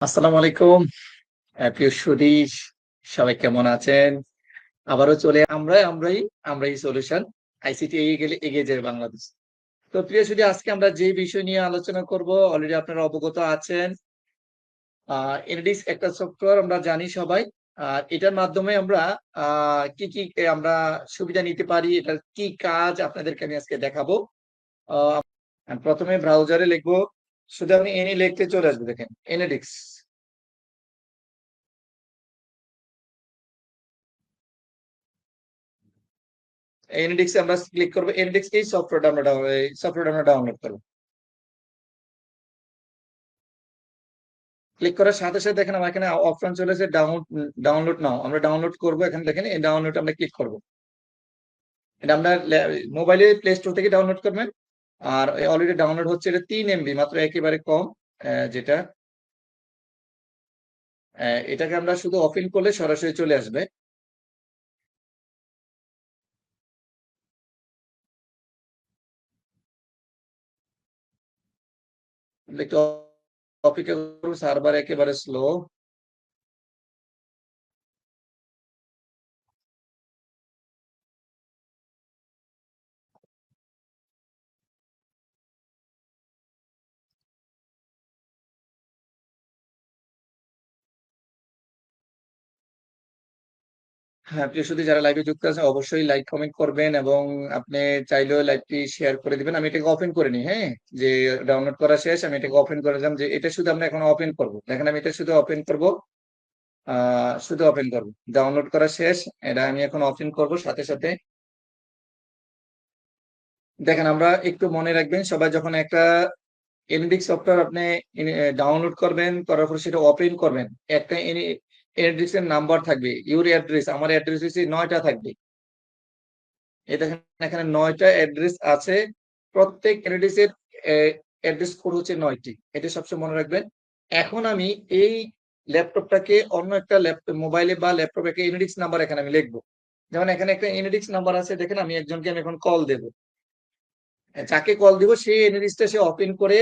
আসসালামু আলাইকুম। আহ, প্রিয় সুধী সবাই কেমন আছেন? আবারও চলে আমরা আমরাই আমরাই সলিউশন আইসিটি এগিয়ে গেলে এগিয়ে যাবে বাংলাদেশ। তো প্রিয় সুধী আজকে আমরা যে বিষয় নিয়ে আলোচনা করব অলরেডি আপনারা অবগত আছেন। এনডিস একটা সফটওয়্যার আমরা জানি সবাই। আর এটার মাধ্যমে আমরা কি কি আমরা সুবিধা নিতে পারি এটার কি কাজ আপনাদেরকে আমি আজকে দেখাবো। প্রথমে ব্রাউজারে লিখব। শুধু আপনি এনি লিখতে চলে আসবে দেখেন এনএডিক্স এনডিক্স আমরা ক্লিক করব। এনডিক্স এই সফটওয়্যারটা আমরা সফটওয়্যারটা আমরা ডাউনলোড করব। ক্লিক করার সাথে সাথে দেখেন আমার এখানে অপশন চলে এসে ডাউনলোড ডাউনলোড নাও আমরা ডাউনলোড করব এখানে দেখেন, এই ডাউনলোড আমরা ক্লিক করব। এটা আমরা মোবাইলে প্লে স্টোর থেকে ডাউনলোড করবেন। আর অলরেডি ডাউনলোড হচ্ছে এটা তিন এমবি মাত্র একেবারে কম যেটা এটাকে আমরা শুধু ওপেন করলে সরাসরি চলে আসবে। একটু অপেক্ষা করব সার্ভার একেবারে স্লো হ্যাঁ প্রিয় সুধী, যারা লাইভে যুক্ত আছে অবশ্যই লাইক কমেন্ট করবেন এবং আপনি চাইলেও লাইভটি শেয়ার করে দিবেন। আমি এটাকে ওপেন করে নিই হ্যাঁ? যে ডাউনলোড করা শেষ, আমি এটাকে ওপেন করে দিলাম যে এটা শুধু আমরা এখন ওপেন করব। দেখেন, আমি এটা শুধু ওপেন করব শুধু ওপেন করব। ডাউনলোড করা শেষ, এটা আমি এখন ওপেন করব সাথে সাথে। দেখেন, আমরা একটু মনে রাখবেন, সবাই যখন একটা এনডিক্স সফটওয়্যার আপনি ডাউনলোড করবেন, করার পর সেটা ওপেন করবেন, একটা অ্যাড্রেস এর নাম্বার থাকবে ইউর অ্যাড্রেস আমার অ্যাড্রেস হচ্ছে নয়টা থাকবে। এখানে নয়টা অ্যাড্রেস আছে, প্রত্যেক এর অ্যাড্রেস কোড হচ্ছে নয়টি। এটা সবসময় মনে রাখবেন। এখন আমি এই ল্যাপটপটাকে অন্য একটা ল্যাপটপ মোবাইলে বা ল্যাপটপে একটা এনডিক্স নাম্বার এখানে আমি লিখব। যেমন এখানে একটা এনডিক্স নাম্বার আছে, দেখেন আমি একজনকে আমি এখন কল দেব। যাকে কল দিব, সেই এনডিক্সটা সে ওপেন করে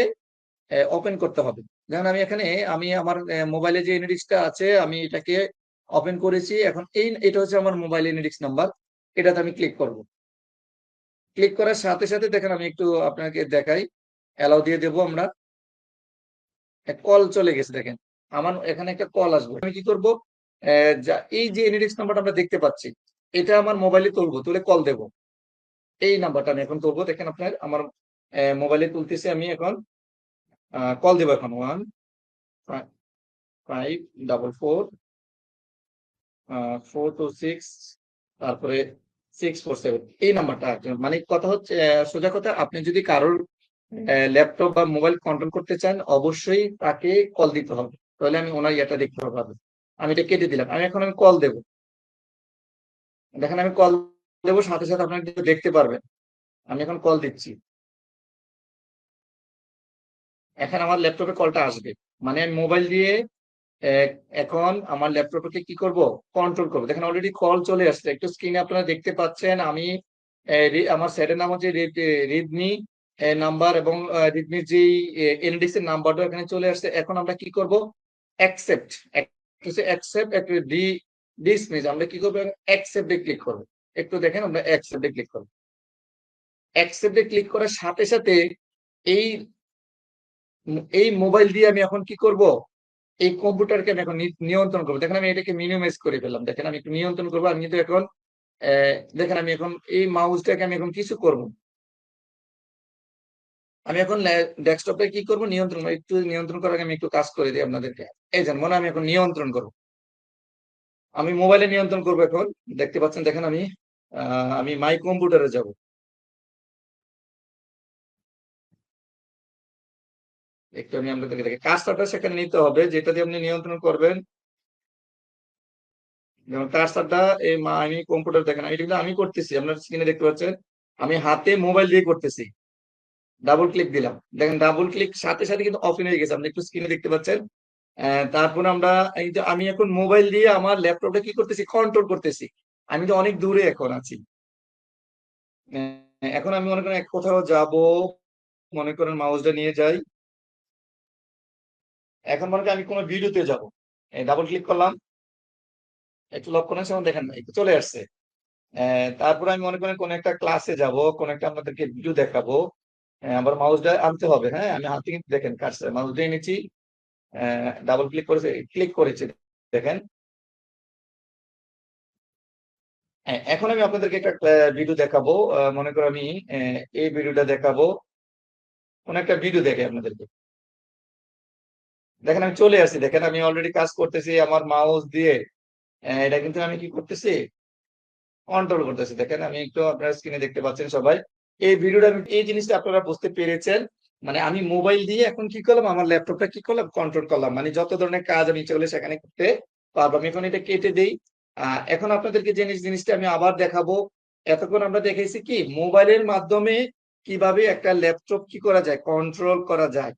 ওপেন করতে হবে। যেমন আমি এখানে, আমি আমার মোবাইলে যে এনডিক্সটা আছে, আমি এটাকে ওপেন করেছি। এখন এই, এটা হচ্ছে আমার মোবাইল এনডিক্স নাম্বার এটাতে আমি ক্লিক করব। ক্লিক করার সাথে সাথে দেখেন, আমি একটু আপনাকে দেখাই। অ্যালাউ দিয়ে দেবো আমরা। কল চলে গেছে, দেখেন। আমার এখানে একটা কল আসবে। আমি কি করব? এই যে এনডিক্স নাম্বারটা আমরা দেখতে পাচ্ছি, এটা আমার মোবাইলে তুলবো, তুলে কল দেব। এই নাম্বারটা আমি এখন তুলবো। দেখেন আপনার, আমার মোবাইলে তুলতেছি আমি এখন। কল দেবো এখন one five double four four two six তারপরে সিক্স ফোর সেভেন এই নাম্বারটা মানে কথা হচ্ছে সোজা কথা, আপনি যদি কারোর ল্যাপটপ বা মোবাইল কন্ট্রোল করতে চান, অবশ্যই তাকে কল দিতে হবে। তাহলে আমি ওনার ইয়েটা দেখতে হবে আমি এটা কেটে দিলাম। আমি এখন আমি কল দেব। দেখেন, আমি কল দেবো, সাথে সাথে আপনার দেখতে পারবেন। আমি এখন কল দিচ্ছি। এখন আমার ল্যাপটপে কলটা আসবে। মানে আমি মোবাইল দিয়ে এখন আমার ল্যাপটপকে কি করব? কন্ট্রোল করব। দেখেন অলরেডি কল চলে আসছে। একটু স্ক্রিনে আপনারা দেখতে পাচ্ছেন, আমি আমার স্যারের নাম হচ্ছে রিডমি নাম্বার এবং রিডমির যে এনডিস এর নাম্বারটা এখানে চলে আসছে। এখন আমরা কি করব? অ্যাকসেপ্ট অ্যাকসেপ্ট একটু ডি ডিসমিস আমরা কি করব? অ্যাকসেপ্টে ক্লিক করব। একটু দেখেন, আমরা অ্যাকসেপ্টে ক্লিক করব। অ্যাকসেপ্টে ক্লিক করার সাথে সাথে এই এই মোবাইল দিয়ে আমি এখন কি করব? এই কম্পিউটারকে আমি এখন নিয়ন্ত্রণ করব। দেখেন আমি এটাকে মিনিমাইজ করে ফেললাম। দেখেন আমি একটু নিয়ন্ত্রণ করব। আমি কিন্তু এখন দেখেন আমি এখন এই মাউসটাকে আমি এখন কিছু করব আমি এখন ডেস্কটপে কি করব? নিয়ন্ত্রণ একটু নিয়ন্ত্রণ করার আগে আমি একটু কাজ করে দিই আপনাদেরকে। এই যেন মনে আমি এখন নিয়ন্ত্রণ করব। আমি মোবাইলে নিয়ন্ত্রণ করব এখন। দেখতে পাচ্ছেন, দেখেন আমি আমি মাই কম্পিউটারে যাব। একটু আমি আপনাদেরকে দেখি। কাজটা সেখানে নিতে হবে, যেটা দিয়ে আপনি নিয়ন্ত্রণ করবেন। যেমন কাজটা এই আমি কম্পিউটার দেখেন এটা আমি করতেছি, আপনার স্ক্রিনে দেখতে পাচ্ছেন, আমি হাতে মোবাইল দিয়ে করতেছি। ডাবল ক্লিক দিলাম। দেখেন ডাবল ক্লিক সাথে সাথে কিন্তু অফ হয়ে গেছে, আপনি একটু স্ক্রিনে দেখতে পাচ্ছেন। তারপর আমরা এই যে আমি এখন মোবাইল দিয়ে আমার ল্যাপটপটা কি করতেছি কন্ট্রোল করতেছি। আমি তো অনেক দূরে এখন আছি। এখন আমি মনে করেন কোথাও যাব, মনে করেন মাউসটা নিয়ে যাই। এখন মনে করেন আমি কোনো ভিডিওতে যাব। ডাবল ক্লিক করলাম। একটু লক্ষ্য না সেমন দেখেন, একটু চলে আসছে। তারপরে আমি মনে করেন কোন একটা ক্লাসে যাব, কোন একটা আপনাদেরকে ভিডিও দেখাবো। আবার মাউসটা আনতে হবে হ্যাঁ? আমি হাতে কিন্তু দেখেন কাটছে মাউস দিয়ে নিচ্ছি। ডাবল ক্লিক করেছে ক্লিক করেছি, দেখেন। এখন আমি আপনাদেরকে একটা ভিডিও দেখাবো। মনে করো আমি এই ভিডিওটা দেখাবো। কোন একটা ভিডিও দেখে আপনাদেরকে। দেখেন, আমি চলে আসি। দেখেন, আমি অলরেডি কাজ করতেছি, আমার মাউস দিয়ে। এটা কিন্তু আমি কি করতেছি? কন্ট্রোল করতেছি। দেখেন, আমি একটু আপনার স্ক্রিনে দেখতে পাচ্ছেন সবাই। এই ভিডিওটা আমি, এই জিনিসটা আপনারা বুঝতে পেরেছেন। মানে আমি মোবাইল দিয়ে এখন কি করলাম? আমার ল্যাপটপটা কি করলাম? কন্ট্রোল করলাম। মানে যত ধরনের কাজ আমি ইচ্ছে করলে সেখানে করতে পারব। আমি এখন এটা কেটে দিই। এখন আপনাদেরকে যে জিনিসটা আমি আবার দেখাবো। এতক্ষণ আমরা দেখেছি কি? মোবাইলের মাধ্যমে কীভাবে একটা ল্যাপটপ কি করা যায়? কন্ট্রোল করা যায়।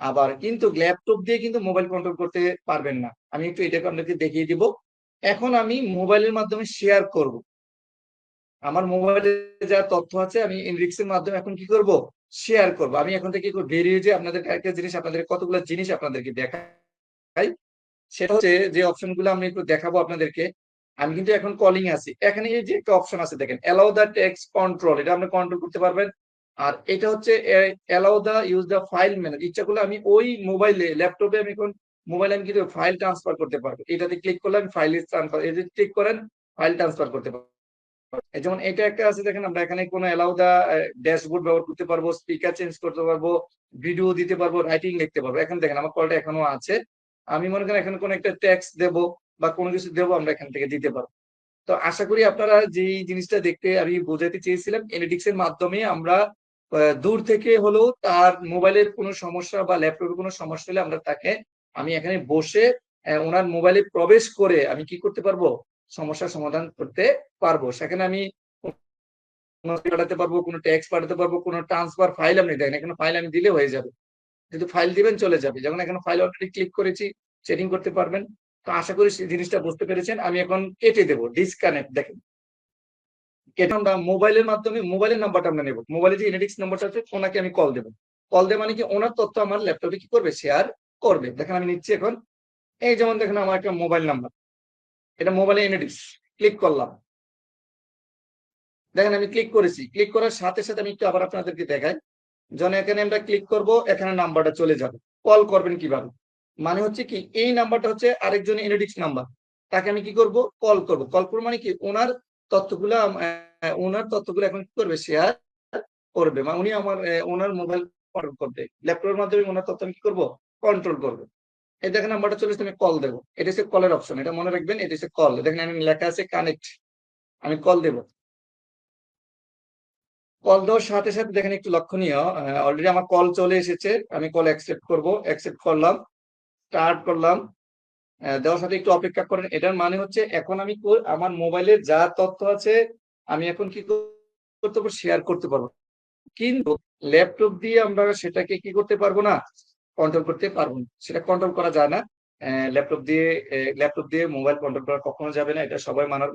আবার কিন্তু ল্যাপটপ দিয়ে কিন্তু মোবাইল কন্ট্রোল করতে পারবেন না। আমি একটু এটাকে আপনাকে দেখিয়ে দিব। এখন আমি মোবাইলের মাধ্যমে শেয়ার করব। আমার মোবাইলে যা তথ্য আছে, আমি ইনরিক্সের মাধ্যমে এখন কি করব? শেয়ার করব। আমি এখন থেকে বেরিয়ে যে আপনাদের একটা জিনিস, আপনাদের কতগুলো জিনিস আপনাদেরকে দেখাই। সেটা হচ্ছে যে অপশনগুলো আমি একটু দেখাবো আপনাদেরকে। আমি কিন্তু এখন কলিং আছি। এখানে এই যে একটা অপশন আছে দেখেন অ্যালাউ দ্য টেক্সট কন্ট্রোল এটা আপনি কন্ট্রোল করতে পারবেন। আর এটা হচ্ছে allow the use the file manage ইচ্ছা করলে আমি ওই মোবাইলে ল্যাপটপে আমি এখন মোবাইলে আমি কিন্তু ফাইল ট্রান্সফার করতে পারব। এটাতে ক্লিক করলে আমি ফাইল ট্রান্সফার এই ক্লিক করেন ফাইল ট্রান্সফার করতে পারব। যেমন এটা একটা আছে, দেখেন আমরা এখানে কোনো অ্যালাউ দা ড্যাশবোর্ড ব্যবহার করতে পারব স্পিকার চেঞ্জ করতে পারব ভিডিও দিতে পারব রাইটিং লিখতে পারব। এখন দেখেন আমার কলটা এখনও আছে। আমি মনে করেন এখানে কোনো একটা ট্যাক্স দেব বা কোনো কিছু দেবো, আমরা এখান থেকে দিতে পারব। তো আশা করি আপনারা যে জিনিসটা দেখতে আমি বোঝাতে চেয়েছিলাম এনালিটিক্স এর মাধ্যমে আমরা দূর থেকে হলেও তার মোবাইলের কোনো সমস্যা বা ল্যাপটপের কোনো সমস্যা হলে আমরা তাকে, আমি এখানে বসে ওনার মোবাইলে প্রবেশ করে আমি কি করতে পারব? সমস্যার সমাধান করতে পারব। সেখানে আমি পাঠাতে পারব, কোনো ট্যাক্স পাঠাতে পারব, কোনো ট্রান্সফার ফাইল আপনি দেখেন, এখানে ফাইল আমি দিলে হয়ে যাবে। যদি ফাইল দিবেন, চলে যাবে। যেমন এখানে ফাইল অলরেডি ক্লিক করেছি সেটিং করতে পারবেন। তো আশা করি সেই জিনিসটা বুঝতে পেরেছেন। আমি এখন কেটে দেবো ডিসকানেক্ট দেখেন। কেটে আমরা মোবাইলের মাধ্যমে, মোবাইলের নাম্বারটা আমরা নেব। মোবাইলে যে ইনেডিক্স নাম্বারটা আছে, ওনাকে আমি কল দেবো। কল দেবো মানে কি? ওনার তথ্য আমার ল্যাপটপে কি করবে? শেয়ার করবে। দেখেন আমি নিচ্ছি এখন, এই যেমন দেখেন আমার একটা মোবাইল নাম্বার এটা মোবাইলে ইনেডিক্স ক্লিক করলাম। দেখেন আমি ক্লিক করেছি। ক্লিক করার সাথে সাথে আমি একটু আবার আপনাদেরকে দেখাই। যখন এখানে আমরা ক্লিক করব, এখানে নাম্বারটা চলে যাবে। কল করবেন কীভাবে? মানে হচ্ছে কি, এই নাম্বারটা হচ্ছে আরেকজন এনএডিক্স নাম্বার। তাকে আমি কি করব? কল করব। কল করব মানে কি? ওনার তথ্যগুলো ওনার তথ্যগুলো এখন কি করবে? শেয়ার করবে। মানে উনি আমার ওনার মোবাইল কন্ট্রোল করবে। ল্যাপটপের মাধ্যমে ওনার তথ্য আমি কি করব? কন্ট্রোল করব। এই দেখেন নাম্বারটা চলে আমি কল দেবো। এটা হচ্ছে কলের অপশন এটা মনে রাখবেন, এটা হচ্ছে কল দেখেন আমি লেখা আছে কানেক্ট আমি কল দেবো। কল দেওয়ার সাথে সাথে দেখেন একটু লক্ষণীয় অলরেডি আমার কল চলে এসেছে, আমি কল অ্যাকসেপ্ট করব। অ্যাকসেপ্ট করলাম স্টার্ট করলাম। দেওয়ার সাথে একটু অপেক্ষা করেন। এটার মানে হচ্ছে এখন আমি আমার মোবাইলে যা তথ্য আছে আমি এখন কি করতে পারব? শেয়ার করতে পারব কিন্তু ল্যাপটপ দিয়ে আমরা সেটাকে কি করতে পারব না? কন্ট্রোল করতে পারব না। সেটা কন্ট্রোল করা যায় না। ল্যাপটপ দিয়ে ল্যাপটপ দিয়ে মোবাইল কন্ট্রোল করা কখনো যাবে না। এটা সবাই মানার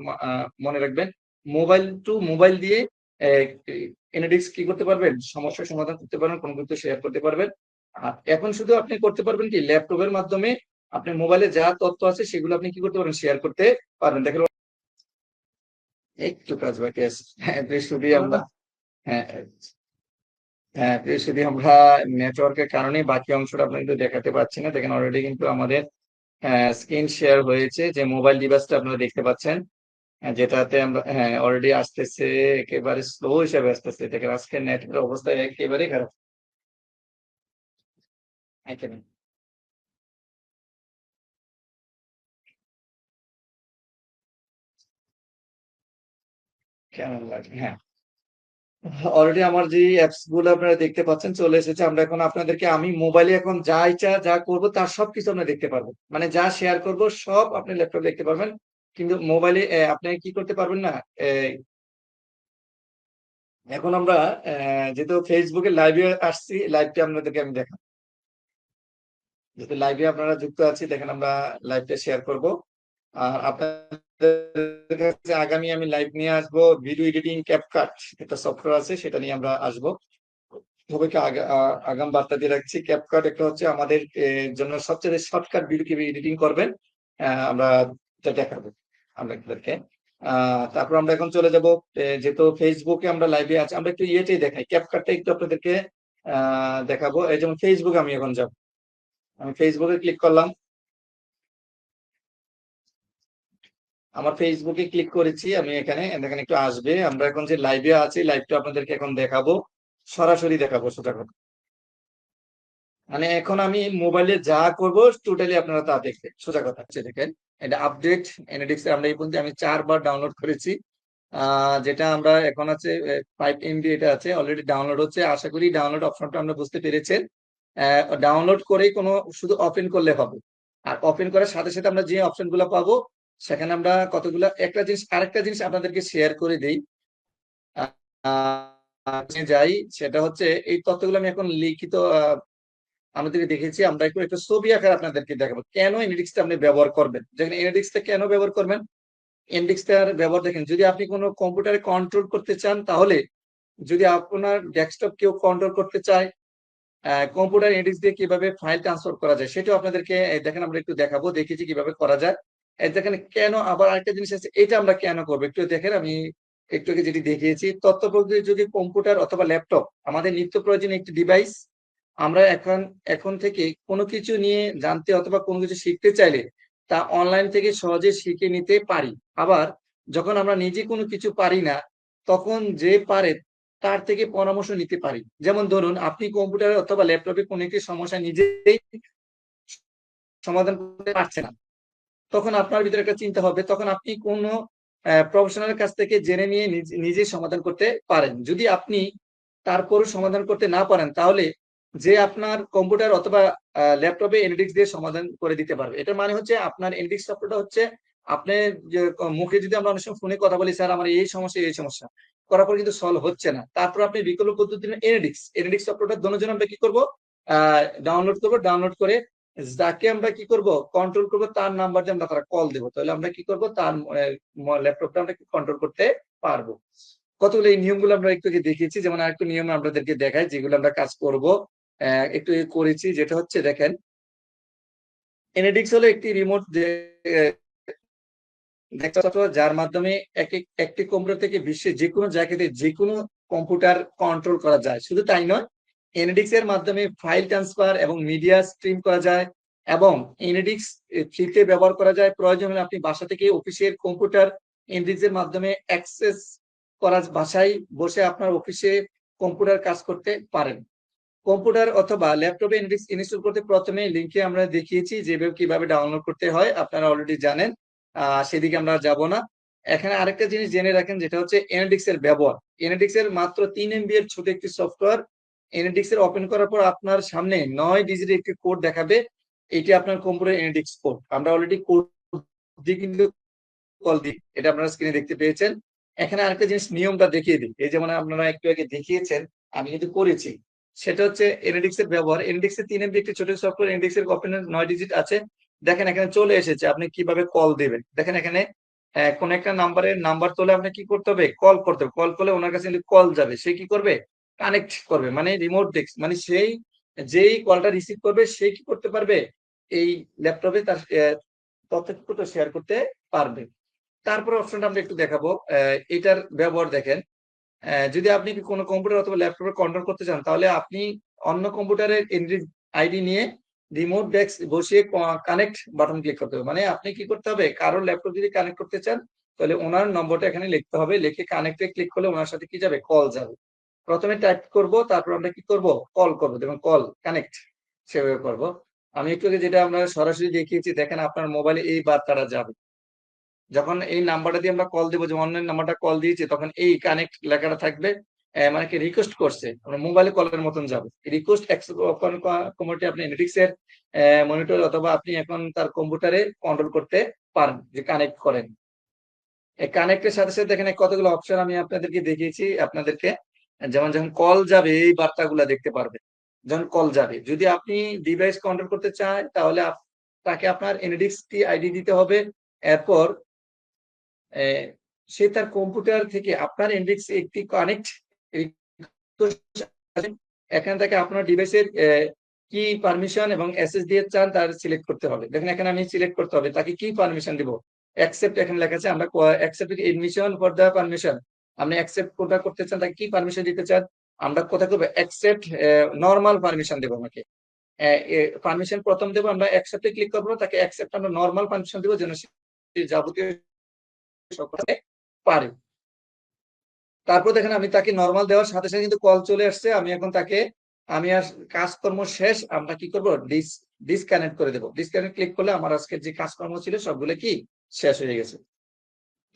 মনে রাখবেন। মোবাইল টু মোবাইল দিয়ে এনএডিক্স কি করতে পারবেন? সমস্যার সমাধান করতে পারবেন, কোনো কিছু শেয়ার করতে পারবেন। আর এখন শুধু আপনি করতে পারবেন কি? ল্যাপটপের মাধ্যমে আপনি মোবাইলে যা তথ্য আছে, সেগুলো আপনি কি করতে পারবেন? শেয়ার করতে পারবেন। দেখেন একটু কাজ বাকি আছে। হ্যাঁ বৃহস্পতি আমরা হ্যাঁ হ্যাঁ বৃহস্পতি আমরা নেটওয়ার্কের কারণে বাকি অংশটা আপনাকে দেখাতে পাচ্ছি না। দেখেন অলরেডি কিন্তু আমাদের স্ক্রিন শেয়ার হয়েছে যে মোবাইল ডিভাইসটা আপনারা দেখতে পাচ্ছেন। হ্যাঁ, যেটাতে আমরা হ্যাঁ অলরেডি আসতেছে একেবারে স্লো হিসাবে আসতেছে। দেখেন আজকে নেটের অবস্থা একেবারে খারাপ। একেবারে কেমন লাগে? হ্যাঁ। অলরেডি আমার যে অ্যাপসগুলো আপনারা দেখতে পাচ্ছেন চলে এসেছে, আমরা এখন আপনাদেরকে আমি মোবাইলে এখন যা ইচ্ছা, যা করব তার সবকিছু আপনি দেখতে পারবেন। মানে যা শেয়ার করব সব আপনি ল্যাপটপে দেখতে পারবেন। কিন্তু মোবাইলে আপনি কি করতে পারবেন না? এখন আমরা যেহেতু ফেসবুকে লাইভে আসছি লাইভটা আপনাদেরকে আমি দেখাবো। যেহেতু লাইভে আপনারা যুক্ত আছি, দেখেন আমরা লাইভটা শেয়ার করব। আর আপনাদের কাছে আগামী আমি লাইভ নিয়ে আসব ভিডিও এডিটিং ক্যাপকাট একটা সফটওয়্যার আছে, সেটা নিয়ে আমরা আসব। সবাইকে আগাম বার্তা দিয়ে রাখছি ক্যাপকাট একটা হচ্ছে আমাদের জন্য সবচেয়ে শর্টকাট ভিডিও কীভাবে এডিটিং করবেন আমরা দেখাবো আমরা আপনাদেরকে তারপর আমরা এখন চলে যাব যেহেতু ফেসবুকে আমরা লাইভে আছি, আমরা একটু ইয়েটাই দেখাই ক্যাপকাটটা একটু আপনাদেরকে দেখাবো। এই যেমন ফেসবুকে আমি এখন যাব, আমি ফেসবুকে ক্লিক করলাম আমার ফেসবুকে ক্লিক করেছি, আমি এখানে, দেখেন একটু আসবে। আমরা এখন যে লাইভে আছি লাইভটা আপনাদেরকে এখন দেখাবো। সরাসরি দেখাবো সোজা কথা মানে এখন আমি মোবাইলে যা করব টোটালি আপনারা তা দেখবেন। সোজা কথা হচ্ছে, দেখেন। এটা আপডেট এনএডিক্স আমরা এই পর্যন্ত আমি চারবার ডাউনলোড করেছি। যেটা আমরা এখন আছে ফাইভ এমবি এটা আছে অলরেডি ডাউনলোড হচ্ছে। আশা করি ডাউনলোড অপশনটা আমরা বুঝতে পেরেছেন। ডাউনলোড করেই কোনো, শুধু ওপেন করলে হবে। আর ওপেন করার সাথে সাথে আমরা যে অপশনগুলো পাবো সেখানে আমরা কতগুলো, একটা জিনিস, আরেকটা জিনিস আপনাদেরকে শেয়ার করে দিই। যাই, সেটা হচ্ছে এই তথ্যগুলো আমি এখন লিখিত আমাদেরকে দেখেছি। আমরা একটু একটু ছবি আকার আপনাদেরকে দেখাবো। কেন এনডিক্সটা আপনি ব্যবহার করবেন? যেখানে এনডিক্সটা কেন ব্যবহার করবেন? এনডিক্সটার ব্যবহার দেখেন, যদি আপনি কোনো কম্পিউটারে কন্ট্রোল করতে চান, তাহলে যদি আপনার ডেস্কটপ কেউ কন্ট্রোল করতে চায় কম্পিউটার এডিক্স দিয়ে কীভাবে ফাইল ট্রান্সফার করা যায়, সেটাও আপনাদেরকে দেখেন আমরা একটু দেখাবো, দেখেছি কীভাবে করা যায়। দেখেন কেন আবার আরেকটা জিনিস আছে, এটা আমরা কেন করব? একটু দেখেন আমি একটু আগে যেটি দেখিয়েছি তথ্য প্রযুক্তি যদি কম্পিউটার অথবা ল্যাপটপ, আমাদের নিত্য প্রয়োজনীয় একটি ডিভাইস আমরা এখন এখন থেকে কোনো কিছু নিয়ে জানতে অথবা কোনো কিছু শিখতে চাইলে তা অনলাইন থেকে সহজে শিখে নিতে পারি। আবার যখন আমরা নিজে কোনো কিছু পারি না, তখন যে পারে তার থেকে পরামর্শ নিতে পারি। যেমন ধরুন, আপনি কম্পিউটারে অথবা ল্যাপটপে কোনো একটি সমস্যা নিজেই সমাধান করতে পারছে না। তখন আপনার ভিতরে একটা চিন্তা হবে, তখন আপনি কোনো প্রফেশনালের কাছ থেকে জেনে নিয়ে নিজেই সমাধান করতে পারেন। যদি আপনি তারপরও সমাধান করতে না পারেন, তাহলে যে আপনার কম্পিউটার অথবা ল্যাপটপে এনডিক্স দিয়ে সমাধান করে দিতে পারবে। এটা মানে হচ্ছে আপনার এনডিক্স সফটওয়্যারটা হচ্ছে আপনি মুখে যদি আমরা অনেক সময় ফোনে কথা বলি, স্যার, আমার এই সমস্যা এই সমস্যা। করার পর কিন্তু সলভ হচ্ছে না। তারপর আপনি বিকল্প পদ্ধতি এনডিক্স এনডিক্স সফটওয়্যারটা দোনোজন আমরা কি করব? আহ ডাউনলোড করব। ডাউনলোড করে যাকে আমরা কি করব? কন্ট্রোল করব, তার নাম্বার দিয়ে আমরা তারা কল দেবো। তাহলে আমরা কি করব? তার ল্যাপটপটা আমরা কন্ট্রোল করতে পারব? কতগুলো এই নিয়মগুলো আমরা একটু দেখিয়েছি, যেমন আরেকটু নিয়ম আপনাদেরকে দেখাই, যেগুলো আমরা কাজ করব। একটু করেছি, যেটা হচ্ছে দেখেন এনএডিক্স হলো একটি রিমোট যার মাধ্যমে এক একটি কম্পিউটার থেকে বিশ্বের যে কোনো জায়গাতে যে কোনো কম্পিউটার কন্ট্রোল করা যায়। শুধু তাই নয় এনএডিক্স এর মাধ্যমে ফাইল ট্রান্সফার এবং মিডিয়া স্ট্রিম করা যায় এবং এনেডিক্স ফ্রিতে ব্যবহার করা যায়। প্রয়োজন হলে আপনি বাসা থেকে অফিসের কম্পিউটার এনএডিক্স এর মাধ্যমে অ্যাক্সেস করা বাসায় বসে আপনার অফিসে কম্পিউটার কাজ করতে পারেন। কম্পিউটার অথবা ল্যাপটপে এনএডিক্স ইনস্টল করতে প্রথমে লিঙ্কে আমরা দেখিয়েছি যেভাবে কীভাবে ডাউনলোড করতে হয়, আপনারা অলরেডি জানেন সেদিকে আমরা যাব না। এখানে আরেকটা জিনিস জেনে রাখেন, যেটা হচ্ছে এনএডিক্স এর ব্যবহার। এনএডিক্স এর মাত্র তিন এমবি এর ছোট একটি সফটওয়্যার এনএডিক্স এর ওপেন করার পর আপনার সামনে নয় ডিজিটের একটি কোড দেখাবে। এটি আপনার কম্পিউটার এনএডিক্স কোড আমরা অলরেডি কোড দিয়ে কিন্তু কল দিই। এটা আপনারা স্ক্রিনে দেখতে পেয়েছেন। এখানে আরেকটা জিনিস নিয়মটা দেখিয়ে দিই। এই যেমন আপনারা একটু আগে দেখিয়েছেন, আমি কিন্তু করেছি। সেটা হচ্ছে এনএডিক্স এর ব্যবহার। এনএডিক্স এর তিন এমবি একটি ছোট সফটওয়্যার এনএডিক্স এর ওপেন নয় ডিজিট আছে। দেখেন এখানে চলে এসেছে। আপনি কীভাবে কল দেবেন? দেখেন এখানে কোন একটা নাম্বারের নাম্বার তোলে আপনি কি করতে হবে? কল করতে হবে। কল করলে ওনার কাছে কল যাবে। সে কি করবে? কানেক্ট করবে মানে রিমোট ডেস্ক মানে সেই, যেই কলটা রিসিভ করবে, সে কি করতে পারবে? এই ল্যাপটপে তার তথ্য শেয়ার করতে পারবে। তারপর অপশনটা আমরা একটু দেখাবো। এটার ব্যবহার দেখেন। যদি আপনি কোনো কম্পিউটার অথবা ল্যাপটপে কন্ট্রোল করতে চান, তাহলে আপনি অন্য কম্পিউটারের এন্ট্রি আইডি নিয়ে রিমোট ডেস্ক বসিয়ে কানেক্ট বাটন ক্লিক করতে হবে। মানে আপনি কি করতে হবে? কারোর ল্যাপটপ যদি কানেক্ট করতে চান, তাহলে ওনার নম্বরটা এখানে লিখতে হবে। লিখে কানেক্টে ক্লিক করলে ওনার সাথে কি যাবে? কল যাবে। প্রথমে টাইপ করব, তারপর আমরা কি করব? কল করব। এবং কল কানেক্ট সেভাবে করব। আমি একটু যেটা আমরা সরাসরি দেখিয়েছি, দেখেন আপনার মোবাইলে এই বার্তাটা যাবে। যখন এই নাম্বারটা দিয়ে আমরা কল দেবো, যে অনলাইন নাম্বারটা কল দিয়েছি, তখন এই কানেক্ট লেখাটা থাকবে মানে কি রিকোয়েস্ট করছে। আমরা মোবাইলে কলের মতন যাবে। রিকোয়েস্ট কমিটি আপনি নেটিক্স এর মনিটর অথবা আপনি এখন তার কম্পিউটারে কন্ট্রোল করতে পারেন, যে কানেক্ট করেন। এই কানেক্টের সাথে সাথে এখানে কতগুলো অপশন আমি আপনাদেরকে দেখিয়েছি, আপনাদেরকে যেমন যখন কল যাবে, এই বার্তাগুলা দেখতে পারবে। যখন কল যাবে, যদি আপনি ডিভাইস কন্ট্রোল করতে চান তাহলে তাকে আপনার এনএডিক্স টি আইডি দিতে হবে। এরপর সে তার কম্পিউটার থেকে আপনার এনডিক্স একটি কানেক্ট এখান থেকে আপনার ডিভাইসের কি পারমিশন এবং এসএস দিয়ে চান তার সিলেক্ট করতে হবে। দেখেন, এখানে আমি সিলেক্ট করতে হবে। তাকে কি পারমিশন দিব? অ্যাকসেপ্ট এখানে লেখা আছে, আমরা accept admission for the permission আপনি অ্যাকসেপ্ট কোনটা করতে চান তাকে কি পারমিশন দিতে চান, আমরা কোথায় করব? অ্যাকসেপ্ট নর্মাল পারমিশন দেবো আমাকে। পারমিশন প্রথম দেবো, আমরা অ্যাকসেপ্টে ক্লিক করব, তাকে অ্যাকসেপ্ট আমরা নর্মাল পারমিশন দেবো, যেন যাবতীয় সকল পারে। তারপর দেখেন আমি তাকে নর্মাল দেওয়ার সাথে সাথে কিন্তু কল চলে আসছে, আমি এখন তাকে, আমি আর কাজকর্ম শেষ, আমরা কি করব? ডিস ডিসকানেক্ট করে দেবো। ডিসকানেক্ট ক্লিক করলে আমার আজকের যে কাজকর্ম ছিল, সবগুলো কি? শেষ হয়ে গেছে।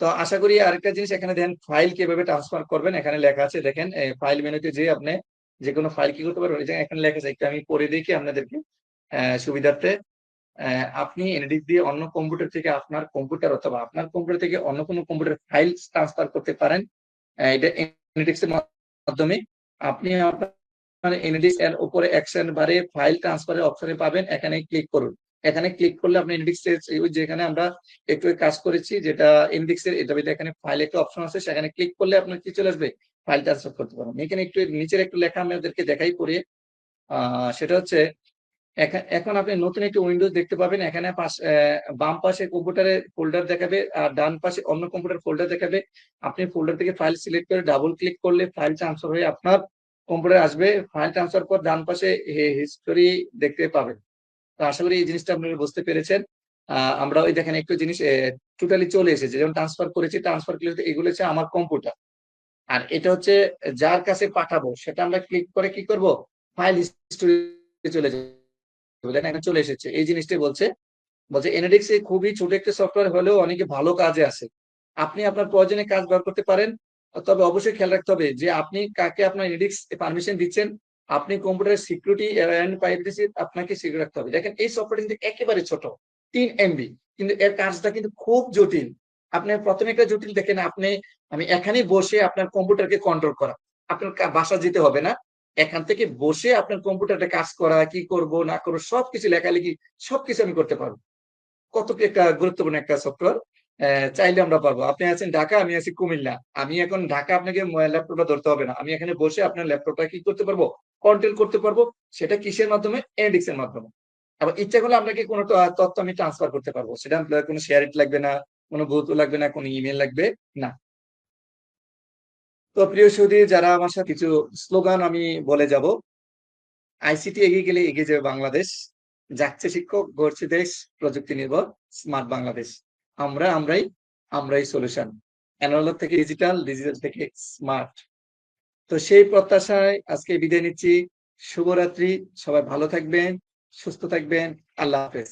তো আশা করি আরেকটা জিনিস এখানে দেখেন ফাইল কীভাবে ট্রান্সফার করবেন, এখানে লেখা আছে, দেখেন ফাইল মেনুতে যে আপনি যে কোনো ফাইল কি করতে পারবেন এখানে লেখা আছে, একটু আমি পরে দেখি আপনাদেরকে সুবিধার্থে। আপনি এনএডিস দিয়ে অন্য কম্পিউটার থেকে আপনার কম্পিউটার অথবা আপনার কম্পিউটার থেকে অন্য কোনো কম্পিউটার ফাইল ট্রান্সফার করতে পারেন এটা এনএডিক্স এর মাধ্যমে। আপনি আপনার এনএডিক্স এর উপরে অ্যাকশন বারে ফাইল ট্রান্সফারের অপশনে পাবেন, এখানে ক্লিক করুন। এখানে ক্লিক করলে আপনি এনএডিক্স যেখানে আমরা একটু কাজ করেছি, যেটা এনএডিক্স এর, এটা এখানে ফাইল একটা অপশন আছে, সেখানে ক্লিক করলে আপনার কি চলে আসবে? ফাইল ট্রান্সফার করতে পারবেন। এখানে একটু নিচের একটু লেখা আমি ওদেরকে দেখাই পড়ে সেটা হচ্ছে এখন আপনি নতুন একটি উইন্ডোজ দেখতে পাবেন। এখানে বাম পাশে কম্পিউটারের ফোল্ডার দেখাবে আর ডান পাশে অন্য কম্পিউটার ফোল্ডার দেখাবে। আপনি ফোল্ডার থেকে ফাইল সিলেক্ট করে ডাবল ক্লিক করলে ফাইল ট্রান্সফার হয়ে আপনার কম্পিউটার আসবে। ফাইল ট্রান্সফার পর ডান পাশে হিস্টোরি দেখতে পাবেন। তো আশা করি এই জিনিসটা আপনারা বুঝতে পেরেছেন। আমরা ওই দেখেন একটু জিনিস টোটালি চলে এসেছে। যেমন ট্রান্সফার করেছি ট্রান্সফার করলে এগুলো হচ্ছে আমার কম্পিউটার আর এটা হচ্ছে যার কাছে পাঠাবো, সেটা আমরা ক্লিক করে কি করব? ফাইল হিস্টোরি চলে যাবে। এখানে চলে এসেছে। এই জিনিসটাই বলছে। বলছে এনএডিক্স খুবই ছোট একটা সফটওয়্যার হলেও অনেকে ভালো কাজে আছে। আপনি আপনার প্রয়োজনে কাজ ব্যবহার করতে পারেন। তবে অবশ্যই খেয়াল রাখতে হবে যে আপনি কাকে আপনার এনএডিক্স পারমিশন দিচ্ছেন আপনি কম্পিউটারের সিকিউরিটি অ্যান্ড প্রাইভেসি আপনাকে সিকিউর রাখতে হবে। দেখেন, এই সফটওয়্যার কিন্তু একেবারে ছোট, তিন এমবি কিন্তু এর কাজটা কিন্তু খুব জটিল। আপনি প্রথমে একটা জটিল দেখেন, আপনি, আমি এখানেই বসে আপনার কম্পিউটারকে কন্ট্রোল করা। আপনার বাসা যেতে হবে না। এখান থেকে বসে আপনার কম্পিউটারটা কাজ করা, কি করব, না করব, সবকিছু লেখালেখি, সবকিছু আমি করতে পারব। কত একটা গুরুত্বপূর্ণ একটা সফটওয়্যার চাইলে আমরা পারব। আপনি আছেন ঢাকা, আমি আছি কুমিল্লা। আমি এখন ঢাকা আপনাকে ল্যাপটপটা ধরতে হবে না। আমি এখানে বসে আপনার ল্যাপটপটা কি করতে পারব? কন্ট্রোল করতে পারব। সেটা কিসের মাধ্যমে? এডিক্স এর মাধ্যমে। আবার ইচ্ছা করলে আপনাকে কোনো তথ্য আমি ট্রান্সফার করতে পারব। সেটা আপনার কোনো শেয়ার ইট লাগবে না, কোনো ভূত লাগবে না, কোনো ইমেল লাগবে না। তো প্রিয় সুদী, যারা আমার সাথে কিছু স্লোগান আমি বলে যাব। আইসিটি এগিয়ে গেলে এগিয়ে যাবে বাংলাদেশ। যাচ্ছে শিক্ষক, গড়ছে দেশ, প্রযুক্তি নির্ভর স্মার্ট বাংলাদেশ। আমরা আমরাই আমরাই সলিউশন অ্যানালগ থেকে ডিজিটাল ডিজিটাল থেকে স্মার্ট তো সেই প্রত্যাশায় আজকে বিদায় নিচ্ছি। শুভরাত্রি। সবাই ভালো থাকবেন, সুস্থ থাকবেন। আল্লাহ হাফেজ।